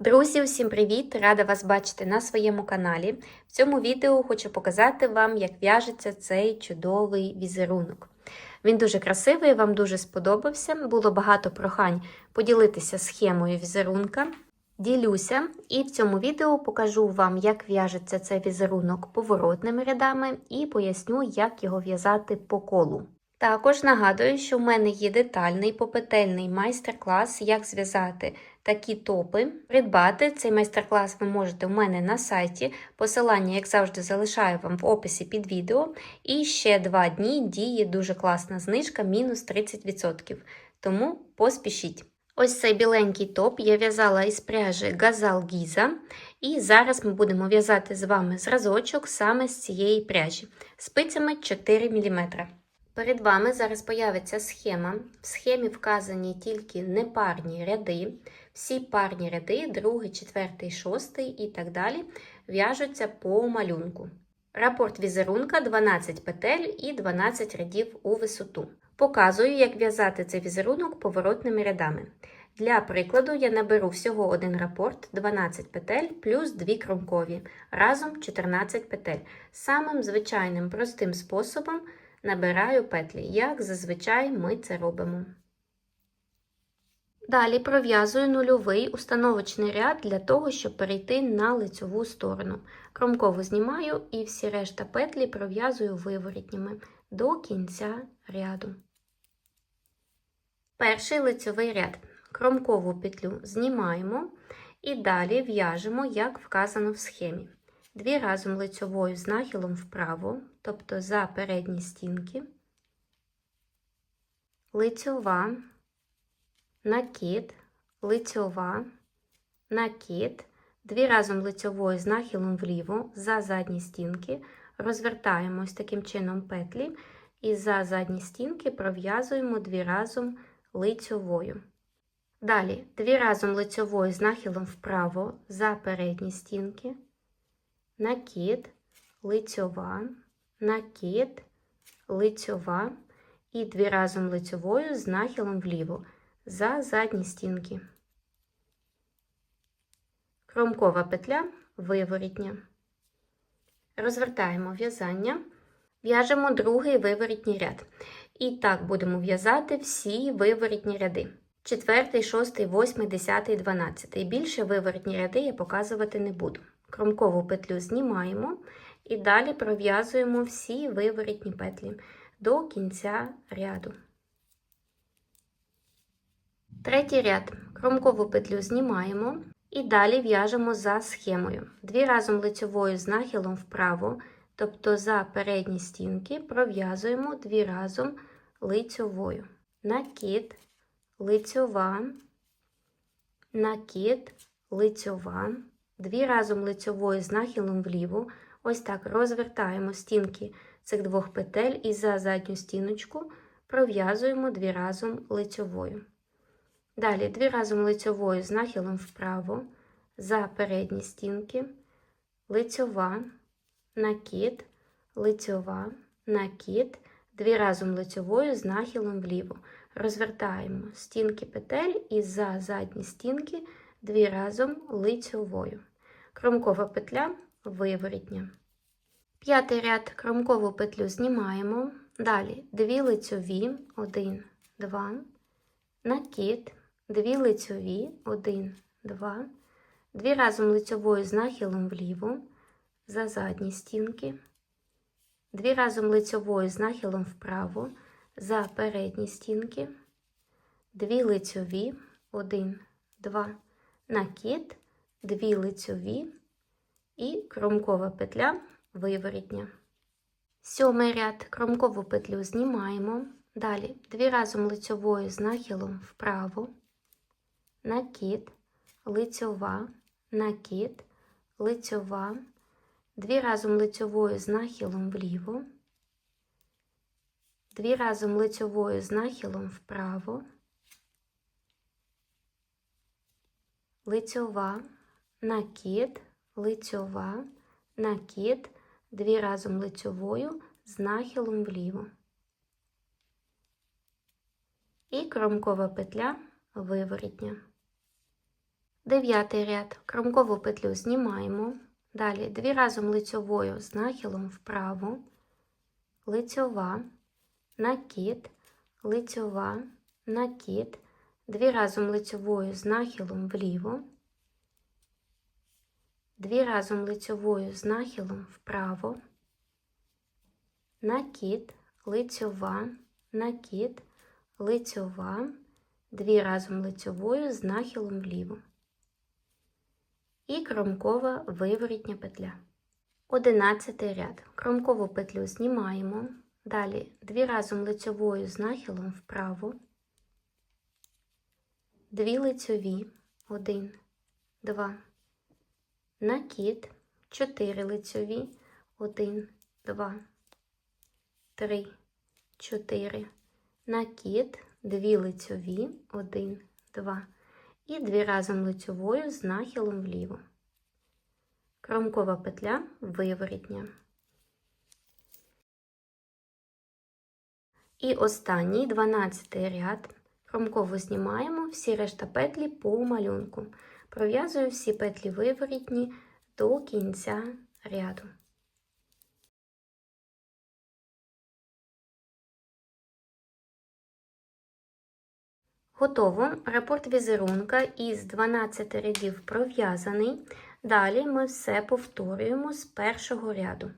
Друзі, усім привіт! Рада вас бачити на своєму каналі. В цьому відео хочу показати вам, як в'яжеться цей чудовий візерунок. Він дуже красивий, вам дуже сподобався. Було багато прохань поділитися схемою візерунка. Ділюся і в цьому відео покажу вам, як в'яжеться цей візерунок поворотними рядами, і поясню, як його в'язати по колу. Також нагадую, що в мене є детальний попетельний майстер-клас, як зв'язати такі топи. Придбати цей майстер-клас ви можете у мене на сайті. Посилання, як завжди, залишаю вам в описі під відео. І ще два дні діє дуже класна знижка, мінус 30%. Тому поспішіть. Ось цей біленький топ я в'язала із пряжі Газал Гіза. І зараз ми будемо в'язати з вами зразочок саме з цієї пряжі спицями 4 мм. Перед вами зараз появиться схема. В схемі вказані тільки непарні ряди. Всі парні ряди, другий, четвертий, шостий і так далі, в'яжуться по малюнку. Рапорт візерунка 12 петель і 12 рядів у висоту. Показую, як в'язати цей візерунок поворотними рядами. Для прикладу я наберу всього один рапорт 12 петель плюс 2 кромкові, разом 14 петель. Самим звичайним простим способом набираю петлі, як зазвичай ми це робимо. Далі пров'язую нульовий установочний ряд для того, щоб перейти на лицьову сторону. Кромкову знімаю і всі решта петлі пров'язую виворітніми до кінця ряду. Перший лицьовий ряд. Кромкову петлю знімаємо і далі в'яжемо, як вказано в схемі. Дві разом лицьовою з нахилом вправо, тобто за передні стінки, лицьова, накид, лицьова, накид, дві разом лицьовою з нахилом вліво, за задні стінки, розвертаємо ось таким чином петлі і за задні стінки пров'язуємо дві разом лицьовою. Далі. Дві разом лицьовою з нахилом вправо за передні стінки накид, лицьова, накид, лицьова і дві разом лицьовою з нахилом вліво за задні стінки. Кромкова петля виворітня. Розвертаємо в'язання, в'яжемо другий виворітній ряд. І так будемо в'язати всі виворітні ряди. Четвертий, шостий, восьмий, десятий, дванадцятий. Більше виворітні ряди я показувати не буду. Кромкову петлю знімаємо і далі пров'язуємо всі виворітні петлі до кінця ряду. Третій ряд. Кромкову петлю знімаємо і далі в'яжемо за схемою. Дві разом лицьовою з нахилом вправо, тобто за передні стінки, пров'язуємо дві разом лицьовою. Накид, лицьова, накид, лицьова дві разом лицьовою з нахилом вліво. Ось так розвертаємо стінки цих двох петель і за задню стіночку пров'язуємо дві разом лицьовою. Далі дві разом лицьовою з нахилом вправо, за передні стінки, лицьова, накид, лицьова, накид, дві разом лицьовою з нахилом вліво. Розвертаємо стінки петель і за задні стінки дві разом лицьовою. Кромкова петля виворітня. П'ятий ряд. Кромкову петлю знімаємо. Далі дві лицьові, 1, 2, накид, дві лицьові, 1, 2, дві разом лицьовою з нахилом вліво, за задні стінки, дві разом лицьовою з нахилом вправо, за передні стінки, дві лицьові, 1, 2, накид, дві лицьові і кромкова петля виворітня. Сьомий ряд. Кромкову петлю знімаємо. Далі. Дві разом лицьовою з нахилом вправо, накид, лицьова, накид, лицьова, дві разом лицьовою з нахилом вліво, дві разом лицьовою з нахилом вправо, лицьова, накид, лицьова, накид, дві разом лицьовою з нахилом вліво. І кромкова петля виворітня. Дев'ятий ряд. Кромкову петлю знімаємо. Далі дві разом лицьовою з нахилом вправо, лицьова, накид, лицьова, накид, дві разом лицьовою з нахилом вліво, дві разом лицьовою з нахилом вправо, накид, лицьова, накид, лицьова, дві разом лицьовою з нахилом вліво і кромкова виворітня петля. Одинадцятий ряд. Кромкову петлю знімаємо. Далі дві разом лицьовою з нахилом вправо, дві лицьові, один, два, накид, чотири лицьові, один, два, три, чотири, накид, дві лицьові, один, два і дві разом лицьовою з нахилом вліво. Кромкова петля виворітня. І останній 12 ряд. Кромкову знімаємо всі решта петлі по малюнку. Пров'язую всі петлі виворітні до кінця ряду. Готово. Рапорт візерунка із 12 рядів пров'язаний. Далі ми все повторюємо з першого ряду.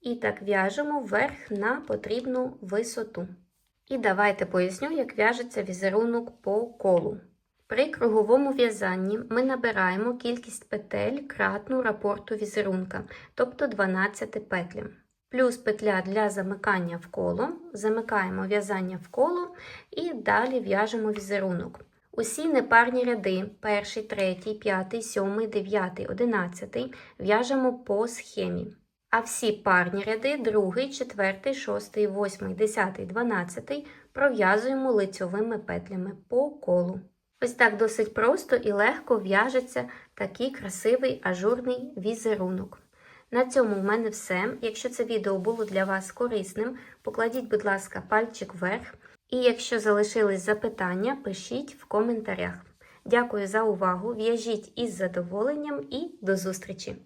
І так в'яжемо вверх на потрібну висоту. І давайте поясню, як в'яжеться візерунок по колу. При круговому в'язанні ми набираємо кількість петель кратну рапорту візерунка, тобто 12 петлям плюс петля для замикання в коло, замикаємо в'язання в коло і далі в'яжемо візерунок. Усі непарні ряди, перший, третій, п'ятий, сьомий, дев'ятий, одинадцятий в'яжемо по схемі. А всі парні ряди, другий, четвертий, шостий, восьмий, десятий, дванадцятий пров'язуємо лицьовими петлями по колу. Ось так досить просто і легко в'яжеться такий красивий ажурний візерунок. На цьому в мене все. Якщо це відео було для вас корисним, покладіть, будь ласка, пальчик вверх. І якщо залишились запитання, пишіть в коментарях. Дякую за увагу! В'яжіть із задоволенням і до зустрічі!